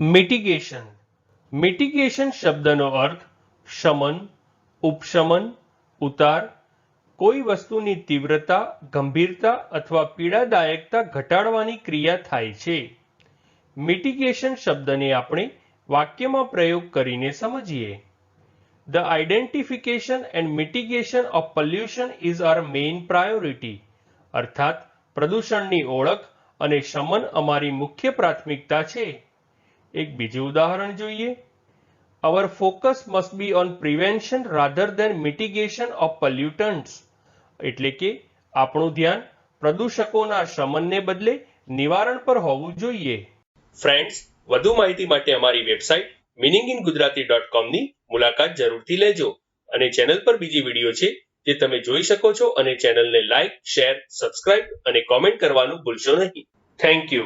Mitigation mitigation શબ્દનો અર્થ શમન, ઉપશમન, ઉતાર. કોઈ વસ્તુની તીવ્રતા, ગંભીરતા અથવા પીડાદાયકતા ઘટાડવાની ક્રિયા થાય છે. મિટિગેશન શબ્દને આપણે વાક્યમાં પ્રયોગ કરીને સમજીએ. The identification and mitigation of pollution is our main priority અર્થાત, પ્રદૂષણની ઓળખ અને શમન અમારી મુખ્ય પ્રાથમિકતા છે. એક બીજું ઉદાહરણ જોઈએ. Our focus must be on prevention rather than mitigation of pollutants એટલે કે આપણું ધ્યાન પ્રદૂષકોના શમનને બદલે નિવારણ પર હોવું જોઈએ. ફ્રેન્ડ્સ વધુ માહિતી માટે અમારી website meaning in Gujarati dot કોમની મુલાકાત જરૂરથી લેજો. અને ચેનલ પર બીજી વીડિયો છે જે તમે જોઈ શકો છો અને ચેનલને લાઇક શેર સબસ્ક્રાઇબ અને કોમેન્ટ કરવાનું ભૂલશો નહીં. Thank you